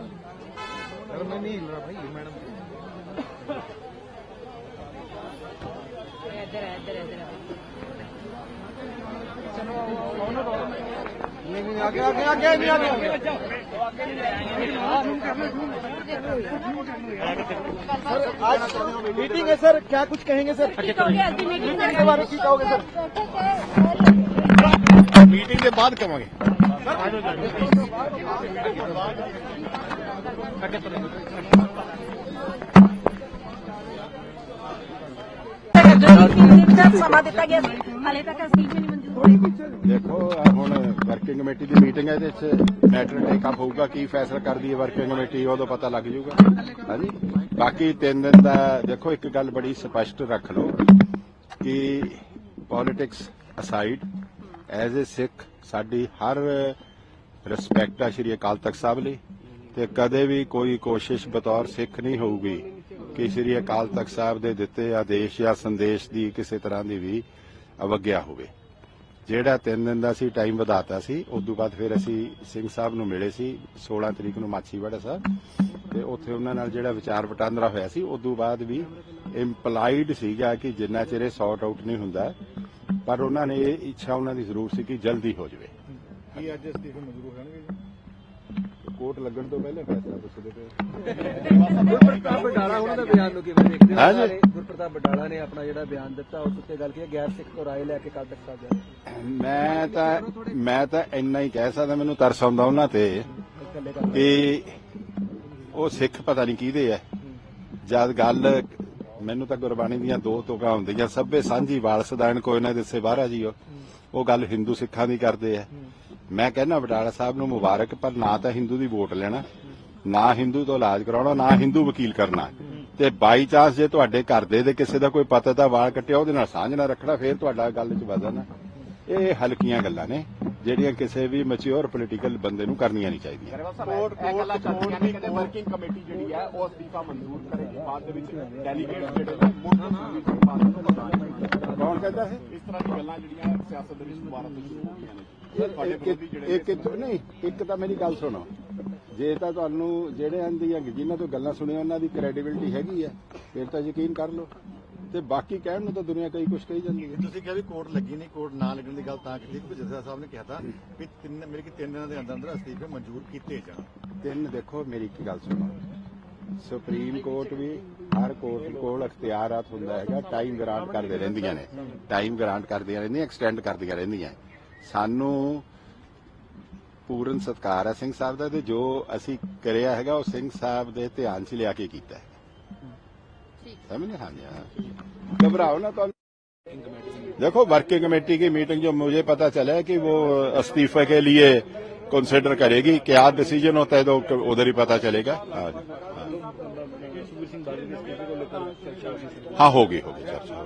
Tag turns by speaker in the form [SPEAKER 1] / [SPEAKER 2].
[SPEAKER 1] मैं नहीं हिल रहा भाई मैडम नहीं नहीं आगे आगे आगे आगे सर आज मीटिंग है सर। क्या कुछ कहेंगे सर? मीटिंग के बारे में की कहोगे सर
[SPEAKER 2] ਮੀਟਿੰਗ ਦੇ ਬਾਅਦ ਕਵਾਂਗੇ।
[SPEAKER 3] ਸਮਾਂ ਦਿੱਤਾ ਗਿਆ ਸੀ। ਹਾਲੇ ਤੱਕ ਅਸੀਂ ਵੀ ਨਹੀਂ ਮਨਜ਼ੂਰ ਹੋਈ
[SPEAKER 2] ਦੇਖੋ ਆਹ ਹੁਣ ਵਰਕਿੰਗ ਕਮੇਟੀ ਦੀ ਮੀਟਿੰਗ ਹੈ ਇਹਦੇ ਵਿੱਚ ਮੈਟਰ ਟੇਕ ਅਪ ਹੋਊਗਾ ਕੀ ਫੈਸਲਾ ਕਰਦੀ ਹੈ ਵਰਕਿੰਗ ਕਮੇਟੀ ਉਦੋਂ ਪਤਾ ਲੱਗ ਜਾਊਗਾ। ਹਾਂਜੀ? ਬਾਕੀ ਤਿੰਨ ਦਿਨ ਦਾ ਦੇਖੋ ਇੱਕ ਗੱਲ ਬੜੀ ਸਪਸ਼ਟ ਰੱਖ ਲਓ ਕਿ politics aside as a Sikh ਸਾਡੀ ਹਰ ਰਿਸਪੈਕਟ ਆ ਸ਼੍ਰੀ ਅਕਾਲ ਤਖਤ ਸਾਹਿਬ ਲਈ। ਤੇ ਕਦੇ ਵੀ ਕੋਈ ਕੋਸ਼ਿਸ਼ ਬਤੌਰ ਸਿੱਖ ਨਹੀਂ ਹੋਊਗੀ ਕਿ ਸ਼੍ਰੀ ਅਕਾਲ ਤਖਤ ਸਾਹਿਬ ਦੇ ਦਿੱਤੇ ਆਦੇਸ਼ ਜਾਂ ਸੰਦੇਸ਼ ਦੀ ਕਿਸੇ ਤਰ੍ਹਾਂ ਦੀ ਵੀ ਅਵਗਿਆ ਹੋਵੇ। ਜਿਹੜਾ 3 ਦਿਨ ਦਾ ਸੀ ਟਾਈਮ ਵਧਾਤਾ ਸੀ ਉਸ ਤੋਂ ਬਾਅਦ ਫਿਰ ਅਸੀਂ ਸਿੰਘ ਸਾਹਿਬ ਨੂੰ ਮਿਲੇ ਸੀ 16 ਤਰੀਕ ਨੂੰ ਮਾਛੀਵਾੜਾ ਸਾਹਿਬ। ਤੇ ਉੱਥੇ ਉਹਨਾਂ ਨਾਲ ਜਿਹੜਾ ਵਿਚਾਰ ਵਟਾਂਦਰਾ ਹੋਇਆ ਸੀ ਉਸ ਤੋਂ ਬਾਅਦ ਵੀ ਇੰਪਲਾਈਡ ਸੀਗਾ ਕਿ ਜਿੰਨਾ ਚਿਰ ਇਹ ਸੌਟ ਆਊਟ ਨਹੀਂ ਹੁੰਦਾ ਪਰ ਉਹਨਾਂ ਨੇ ਇਹ ਇੱਛਾ ਉਹਨਾਂ ਦੀ ਜ਼ਰੂਰ ਸੀ ਕਿ ਜਲਦੀ ਹੋ ਜਾਵੇ।
[SPEAKER 1] ਕੀ ਅੱਜ ਅਸਤੀਫੇ ਮਨਜ਼ੂਰ ਹੋਣਗੇ
[SPEAKER 2] ਕੋਰਟ ਲੱਗਣ ਤੋਂ ਪਹਿਲੇ ਫੈਸਲਾ ਪੁੱਛਦੇ ਪਏ
[SPEAKER 4] ਗੁਰਪ੍ਰਤਾਪ ਬਡਾਲਾ ਉਹਨਾਂ ਦਾ ਬਿਆਨ ਨੂੰ ਕਿਵੇਂ ਦੇਖਦੇ ਹੋ? ਗੁਰਪ੍ਰਤਾਪ ਬਡਾਲਾ ਨੇ ਆਪਣਾ ਜਿਹੜਾ ਬਿਆਨ ਦਿੱਤਾ ਉਸ ਉੱਤੇ ਗੱਲ ਕੀ ਹੈ ਗੈਰ ਸਿੱਖ ਤੋਂ ਰਾਏ ਲੈ ਕੇ ਕੱਲ ਤੱਕ ਸਾਹਿਬ ਜਾ
[SPEAKER 2] ਮੈਂ ਤਾਂ ਮੈਂ ਤਾਂ ਇੰਨਾ ਹੀ ਕਹਿ ਸਕਦਾ ਮੈਨੂੰ ਤਰਸ ਆਉਂਦਾ ਉਹਨਾਂ ਤੇ ਕਿ ਉਹ ਸਿੱਖ ਪਤਾ ਨਹੀਂ ਕਿਹਦੇ ਐ ਜਦ ਗੱਲ ਮੈਨੂੰ ਤਾਂ ਗੁਰਬਾਣੀ ਦੀਆਂ ਦੋ ਤੋਕਾਂ ਹੁੰਦੀਆਂ ਸਭੇ ਸਾਂਝੀ ਵਾਲਸਦਾਨ ਕੋਈ ਨਾ ਦਿਸੇ ਬਾਹਰਾ ਜੀਓ ਉਹ। ਗੱਲ ਹਿੰਦੂ ਸਿੱਖਾਂ ਦੀ ਕਰਦੇ ਐ ਮੈਂ ਕਹਿੰਦਾ ਬਟਾਲਾ ਸਾਹਿਬ ਨੂੰ ਮੁਬਾਰਕ ਪਰ ਨਾ ਤਾਂ ਹਿੰਦੂ ਦੀ ਵੋਟ ਲੈਣਾ ਨਾ ਹਿੰਦੂ ਤੋਂ ਇਲਾਜ ਕਰਾਉਣਾ ਨਾ ਹਿੰਦੂ ਵਕੀਲ ਕਰਨਾ। ਤੇ ਬਾਈ ਚਾਂਸ ਜੇ ਤੁਹਾਡੇ ਘਰ ਦੇ ਦੇ ਕਿਸੇ ਦਾ ਕੋਈ ਪਤਾ ਤਾਂ ਵਾਲ ਕੱਟਿਆ ਉਹਦੇ ਨਾਲ ਸਾਂਝ ਨਾ ਰੱਖਣਾ ਫੇਰ ਤੁਹਾਡਾ ਗੱਲ 'ਚ ਵਧਣਾ। ਇਹ ਹਲਕੀਆਂ ਗੱਲਾਂ ਨੇ। ਜਿਹੜੀਆਂ ਕਿਸੇ ਵੀ ਮੈਚੁਰ ਪੋਲੀਟੀਕਲ ਬੰਦੇ ਨੂੰ ਕਰਨੀਆਂ ਨਹੀਂ ਚਾਹੀਦੀਆਂ।
[SPEAKER 5] ਕੋਰਟ ਕੋਰਟ ਕੋਰਟ ਦੀ ਵਰਕਿੰਗ ਕਮੇਟੀ ਜਿਹੜੀ ਹੈ ਉਹ ਅਸਤੀਫਾ ਮਨਜ਼ੂਰ ਕਰੇਗੀ। ਬਾਅਦ ਦੇ ਵਿੱਚ ਡੈਲੀਗੇਟ ਜਿਹੜੇ ਨੇ ਮੁੱਢ ਤੋਂ ਸੁਣਨੀ ਤੋਂ ਬਾਅਦ
[SPEAKER 2] ਕੌਣ ਕਹਿੰਦਾ ਹੈ
[SPEAKER 5] ਇਸ ਤਰ੍ਹਾਂ ਦੀ ਗੱਲਾਂ ਜਿਹੜੀਆਂ ਸਿਆਸਤ ਦੇ ਵਿੱਚ ਦੁਬਾਰਾ ਤੋਂ ਸ਼ੁਰੂ ਹੋ ਗਈਆਂ ਨੇ ਤੁਹਾਡੇ
[SPEAKER 2] ਇੱਕ
[SPEAKER 5] ਵਿਰੋਧੀ ਜਿਹੜੇ
[SPEAKER 2] ਇੱਕ ਇੱਕ ਨਹੀਂ ਇੱਕ ਤਾਂ ਮੇਰੀ ਗੱਲ ਸੁਣੋ। ਜੇ ਤਾਂ ਤੁਹਾਨੂੰ ਜਿਹੜੇ ਆਂਦੀਆਂ ਜਿਨ੍ਹਾਂ ਤੋਂ ਗੱਲਾਂ ਸੁਣੀਆਂ ਉਹਨਾਂ ਦੀ ਕ੍ਰੈਡੀਬਿਲਿਟੀ ਹੈਗੀ ਹੈ ਫਿਰ ਤਾਂ ਯਕੀਨ ਕਰ ਲਓ। ਤੇ ਬਾਕੀ ਕਹਿਣ ਨੂੰ ਤਾਂ ਦੁਨੀਆ ਕਈ ਕੁਝ ਕਹੀ ਜਾਂਦੀ ਹੈ।
[SPEAKER 1] ਤੁਸੀਂ ਕਿਹਾ ਵੀ ਕੋਰਟ ਲੱਗੀ ਨਹੀਂ ਕੋਰਟ ਨਾ ਲੱਗਣ ਦੀ ਗੱਲ ਤਾਂ ਕੀਤੀ ਕਿ ਜੱਜਾ ਸਾਹਿਬ ਨੇ ਕਿਹਾ ਤਾਂ ਵੀ ਤਿੰਨ ਮੇਰੇ ਕਿ ਤਿੰਨ ਦਿਨਾਂ ਦੇ ਅੰਦਰ ਅੰਦਰ ਅਸਤੀਫੇ ਮਨਜ਼ੂਰ ਕੀਤੇ ਜਾਣ।
[SPEAKER 2] ਤਿੰਨ ਦੇਖੋ ਮੇਰੀ ਇੱਕ ਗੱਲ ਸੁਣੋ। ਸੁਪਰੀਮ ਕੋਰਟ ਵੀ ਹਰ ਕੋਰਟ ਕੋਲ ਅਖਤਿਆਰਾਤ ਹੁੰਦਾ ਹੈਗਾ ਟਾਈਮ ਗ੍ਰਾਂਟ ਕਰਦੇ ਰਹਿੰਦੀਆਂ ਨੇ। ਟਾਈਮ ਗ੍ਰਾਂਟ ਕਰਦੀਆਂ ਰਹਿੰਦੀਆਂ ਐਕਸਟੈਂਡ ਕਰਦੀਆਂ ਰਹਿੰਦੀਆਂ। ਸਾਨੂੰ ਪੂਰਨ ਸਤਕਾਰ ਹੈ ਸਿੰਘ ਸਾਹਿਬ ਦਾ ਤੇ ਜੋ ਅਸੀਂ ਕਰਿਆ ਹੈਗਾ ਉਹ ਸਿੰਘ ਸਾਹਿਬ ਦੇ ਧਿਆਨ 'ਚ ਲਿਆ ਕੇ ਕੀਤਾ ਹੈ। समझे हाँ। जी हाँ। घबराओ ना तो देखो वर्किंग कमेटी की मीटिंग जो मुझे पता चला है कि वो इस्तीफे के लिए कंसिडर करेगी, क्या डिसीज़न होता है तो उधर ही पता चलेगा। हाँ हाँ। हाँ होगी होगी, चर्चा